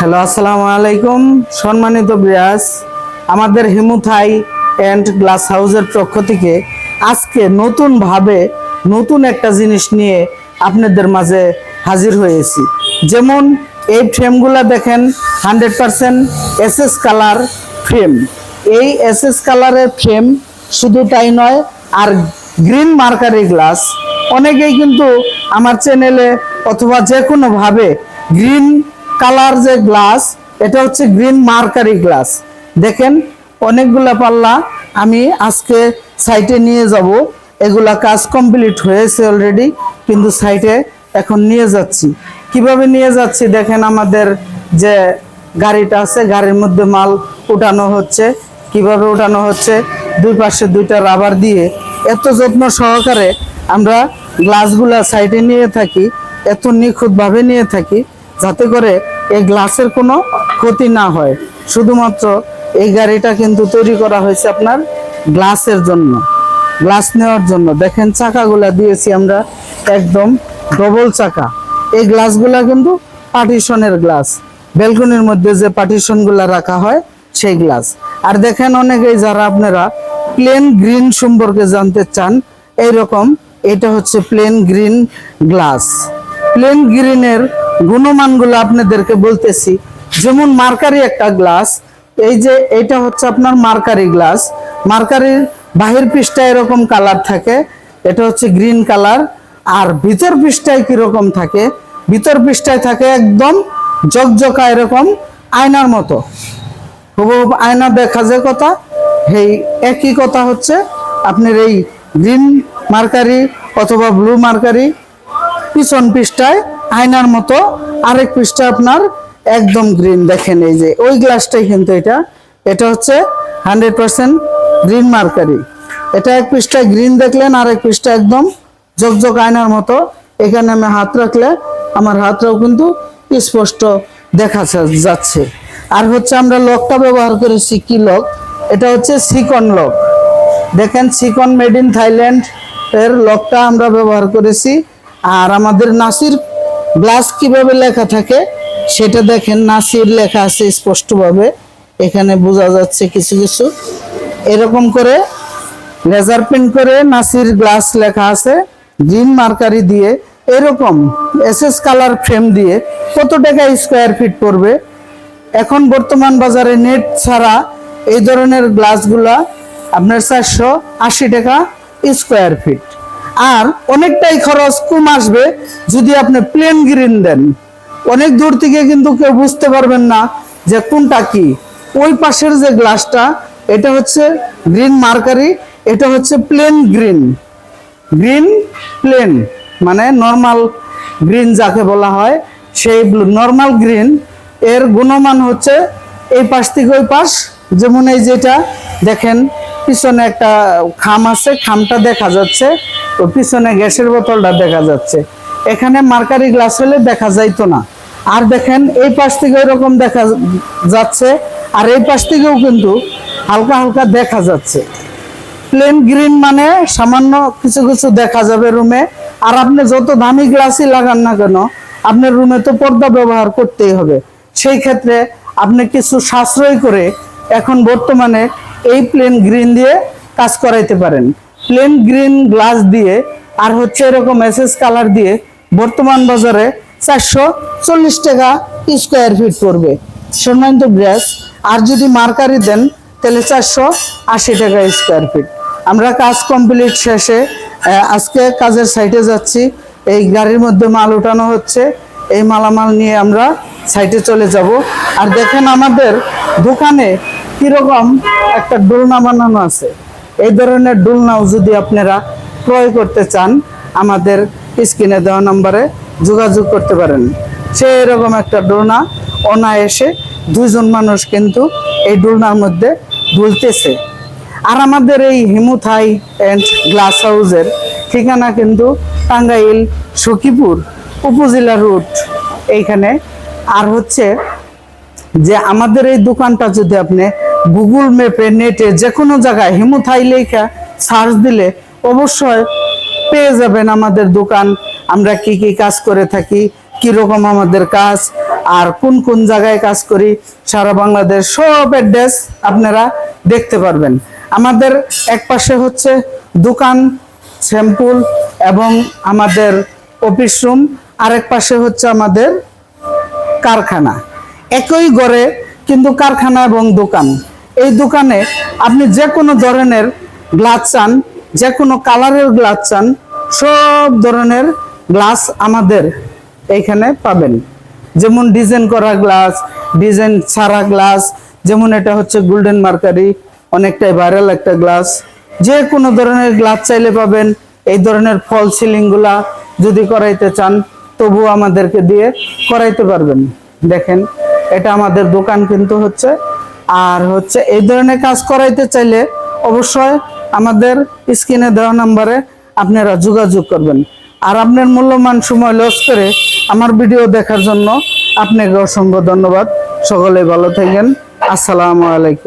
Hello, আসসালামু আলাইকুম। সম্মানিত বিয়াস, আমাদের হিমুথাই অ্যান্ড গ্লাস হাউসের পক্ষ থেকে আজকে নতুনভাবে নতুন একটা জিনিস নিয়ে আপনাদের মাঝে হাজির হয়েছি। যেমন এই ফ্রেমগুলো দেখেন, hundred percent S S colour frame. এই এস এস কালারের ফ্রেম শুধু তাই নয়, আর গ্রিন মার্কারি গ্লাস, অনেকেই কিন্তু আমার চ্যানেলে অথবা যে কোনোভাবে গ্রিন কালার যে গ্লাস, এটা হচ্ছে গ্রিন মার্কারি গ্লাস। দেখেন, অনেকগুলা পাল্লা আমি আজকে সাইটে নিয়ে যাব। এগুলা কাজ কমপ্লিট হয়েছে অলরেডি কিন্তু সাইটে এখন নিয়ে যাচ্ছি। কীভাবে নিয়ে যাচ্ছি? দেখেন আমাদের যে গাড়িটা আছে, গাড়ির মধ্যে মাল উঠানো হচ্ছে। কীভাবে উঠানো হচ্ছে? দুই পাশে দুইটা রাবার দিয়ে। এত যত্ন সহকারে আমরা গ্লাসগুলা সাইডে নিয়ে থাকি, এত নিখুঁতভাবে নিয়ে থাকি। যাতে করে এই গ্লাসের কোনো ক্ষতি না হয়। শুধুমাত্র এই গাড়িটা কিন্তু তৈরি করা হয়েছে আপনার গ্লাসের জন্য। গ্লাস নেওয়ার জন্য। দেখেন চাকাগুলা দিয়েছি আমরা একদম ডবল চাকা। এই গ্লাসগুলা কিন্তু পার্টিশনের গ্লাস। ব্যালকনির মধ্যে যে পার্টিশনগুলা রাখা হয় সেই গ্লাস। আর দেখেন অনেকেই যারা আপনারা প্লেন গ্রিন সম্পর্কে জানতে চান, এইরকম এটা হচ্ছে প্লেন গ্রিন গ্লাস প্লেন গ্রিনের গুণমানগুলো আপনাদেরকে বলতেছি। যেমন মার্কারি একটা গ্লাস, এই যে এটা হচ্ছে আপনার মার্কারি গ্লাস। মার্কারির বাহির পৃষ্ঠায় এরকম কালার থাকে, এটা হচ্ছে গ্রিন কালার। আর ভিতর পৃষ্ঠায় কীরকম থাকে? ভিতর পৃষ্ঠায় থাকে একদম জকজকা এরকম আয়নার মতো। হুবহুব আয়না দেখা যায় কথা এই একই কথা হচ্ছে আপনার এই গ্রিন মার্কারি অথবা ব্লু মার্কারি পিছন পৃষ্ঠায় আয়নার মতো আরেক পৃষ্ঠা আপনার একদম গ্রিন দেখেন এই যে, ওই গ্লাসটাই কিন্তু এটা। এটা হচ্ছে হান্ড্রেড পার্সেন্ট গ্রিন মার্কারি এটা এক পৃষ্ঠায় গ্রিন দেখলেন, আরেক পৃষ্ঠা একদম জকজক আয়নার মতো। এখানে আমি হাত রাখলে আমার হাতটাও কিন্তু স্পষ্ট দেখা যাচ্ছে। আর হচ্ছে আমরা লকটা ব্যবহার করেছি কি লক? এটা হচ্ছে সিকন লক। দেখেন, সিকন মেড ইন থাইল্যান্ড এর লকটা আমরা ব্যবহার করেছি। আর আমাদের নাসির গ্লাস কীভাবে লেখা থাকে সেটা দেখেন, নাসির লেখা আছে স্পষ্টভাবে। এখানে বোঝা যাচ্ছে কিছু কিছু। এরকম করে লেজার প্রিন্ট করে নাসির গ্লাস লেখা আছে, গ্রিন মার্কারি দিয়ে। এরকম এসএস কালার ফ্রেম দিয়ে কত টাকা স্কোয়ার ফিট পড়বে? এখন বর্তমান বাজারে নেট ছাড়া এই ধরনের গ্লাসগুলা আপনার চারশো আশি টাকা স্কোয়ার ফিট। আর অনেকটাই খরচ কম আসবে যদি আপনি প্লেন গ্রিন দেন। অনেক দূর থেকে কিন্তু কেউ বুঝতে পারবেন না যে কোনটা কি। ওই পাশের যে গ্লাসটা এটা হচ্ছে গ্রিন মার্কারি এটা হচ্ছে প্লেন গ্রিন গ্রিন প্লেন মানে নর্মাল গ্রিন যাকে বলা হয়, সেই নর্মাল গ্রিন এর গুণমান হচ্ছে এই পাশ থেকে ওই পাশ। যেমন এই যেটা, দেখেন, পিছনে একটা খাম আছে, খামটা দেখা যাচ্ছে। তো পিছনে গ্যাসের বোতলটা দেখা যাচ্ছে। এখানে মার্কারি গ্লাস হলে দেখা যাইতো না। আর দেখেন, এই পাশ থেকে এরকম দেখা যাচ্ছে, আর এই পাশ থেকেও কিন্তু হালকা হালকা দেখা যাচ্ছে। প্লেন গ্রিন মানে সামান্য কিছু কিছু দেখা যাবে রুমে আর আপনি যত দামি গ্লাসই লাগান না কেন, আপনার রুমে তো পর্দা ব্যবহার করতেই হবে। সেই ক্ষেত্রে আপনি কিছু সাশ্রয় করে এখন বর্তমানে এই প্লেন গ্রিন দিয়ে কাজ করাইতে পারেন। প্লেন গ্রিন গ্লাস দিয়ে আর হচ্ছে এরকম এসএস কালার দিয়ে বর্তমান বাজারে চারশো চল্লিশ টাকা স্কোয়ার ফিট পড়বে। সম্মানিত গ্যাস আর যদি মার্কারি দেন, তাহলে চারশো আশি টাকা স্কোয়ার ফিট আমরা কাজ কমপ্লিট শেষে আজকে কাজের সাইটে যাচ্ছি। এই গাড়ির মধ্যে মাল উঠানো হচ্ছে। এই মালামাল নিয়ে আমরা সাইটে চলে যাব। আর দেখেন আমাদের দোকানে কীরকম একটা ডোলনা বানানো আছে। এই ধরনের ডুলনাও যদি আপনারা ক্রয় করতে চান, আমাদের স্ক্রিনে দেওয়া নম্বরে যোগাযোগ করতে পারেন। সে এরকম একটা ডোলনা অনায়াসে দুইজন মানুষ কিন্তু এই ডোলনার মধ্যে দুলতেছে। আর আমাদের এই হিমুথাই অ্যান্ড গ্লাস হাউসের ঠিকানা কিন্তু টাঙ্গাইল, সখীপুর উপজেলা রুট এইখানে। আর হচ্ছে যে আমাদের এই দোকানটা যদি আপনি গুগল ম্যাপে, নেটে যে কোনো জায়গায় হিমুথাই লেখা সার্চ দিলে অবশ্যই পেয়ে যাবেন আমাদের দোকান। আমরা কি কি কাজ করে থাকি, কীরকম আমাদের কাজ, আর কোন কোন জায়গায় কাজ করি, সারা বাংলাদেশ সব অ্যাড্রেস আপনারা দেখতে পারবেন। আমাদের এক পাশে হচ্ছে দোকান স্যাম্পুল এবং আমাদের অফিস রুম, আরেক পাশে হচ্ছে আমাদের কারখানা। একই ঘরে কিন্তু কারখানা এবং দোকান। এই দোকানে আপনি যে কোনো ধরনের গ্লাস চান, যে কোনো কালারের গ্লাস চান, সব ধরনের গ্লাস আমাদের এইখানে পাবেন। যেমন ডিজাইন করা গ্লাস ডিজাইন ছাড়া গ্লাস যেমন এটা হচ্ছে গোল্ডেন মার্কারি অনেকটাই ভাইরাল একটা গ্লাস যে কোনো ধরনের গ্লাস চাইলে পাবেন, এই ধরনের ফল সিলিংগুলা যদি করাইতে চান, তবু আমাদেরকে দিয়ে করাইতে পারবেন। দেখেন, এটা আমাদের দোকান কিন্তু হচ্ছে আর হচ্ছে এই ধরনের কাজ করাইতে চাইলে অবশ্যই আমাদের স্ক্রিনে দেওয়া নাম্বারে আপনারা যোগাযোগ করবেন। আর আপনার মূল্যমান সময় লস করে আমার ভিডিও দেখার জন্য আপনাকে অসংখ্য ধন্যবাদ। সকলে ভালো থাকেন। আসসালামু আলাইকুম।